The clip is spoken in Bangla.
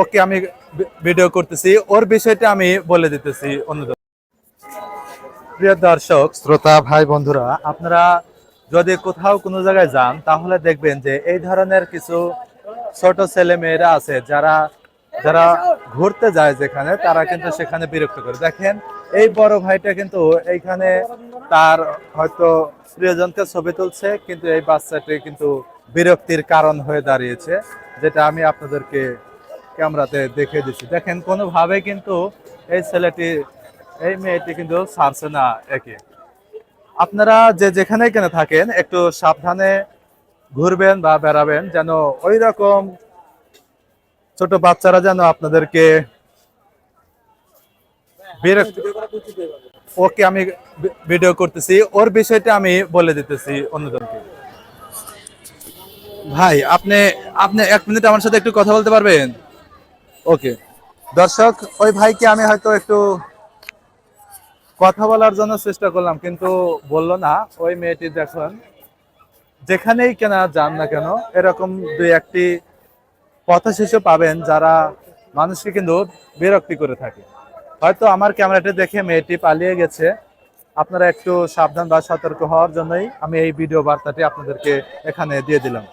ওকে আমি ভিডিও করতেছি। ওর বিষয়টা আমি বলে দিতেছি অন্যদের। প্রিয় দর্শক, শ্রোতা, ভাই, বন্ধুরা, আপনারা যদি কোথাও কোনো জায়গায় যান, তাহলে দেখবেন যে এই ধরনের কিছু ছোট ছেলে মেয়েরা আছে যারা যারা ঘুরতে যায় যেখানে, তারা কিন্তু সেখানে বিরক্ত করে। দেখেন, এই বড় ভাইটা কিন্তু এইখানে তার হয়তো প্রিয়জনকে ছবি তুলছে, কিন্তু এই বাচ্চাটি কিন্তু বিরক্তির কারণ হয়ে দাঁড়িয়েছে, যেটা আমি আপনাদেরকে ক্যামেরাতে দেখে দিচ্ছি। দেখেন, কোনোভাবে কিন্তু এই ছেলেটি, এই মেয়েটি কিন্তু ছাড়ছে না একে। আপনারা যে যেখানে কেন থাকেন, একটু সাবধানে ঘুরবেন বা বেড়াবেন, যেন ওই রকম ছোট বাচ্চারা যেন আপনাদেরকে ওকে আমি ভিডিও করতেছি। ওর বিষয়টা আমি বলে দিতেছি অন্যজনকে। ভাই, আপনি আপনি এক মিনিট আমার সাথে একটু কথা বলতে পারবেন? ওকে দর্শক, ওই ভাইকে আমি হয়তো একটু কথা বলার জন্য চেষ্টা করলাম, কিন্তু বলল না। ওই মেয়েটি দেখুন, যেখানেই কেনা যান না কেন, এরকম দুই একটি পথ শিশু পাবেন যারা মানুষকে কিন্তু বিরক্তি করে থাকে। হয়তো আমার ক্যামেরাটি দেখে মেয়েটি পালিয়ে গেছে। আপনারা একটু সাবধান বা সতর্ক হওয়ার জন্যই আমি এই ভিডিও বার্তাটি আপনাদেরকে এখানে দিয়ে দিলাম।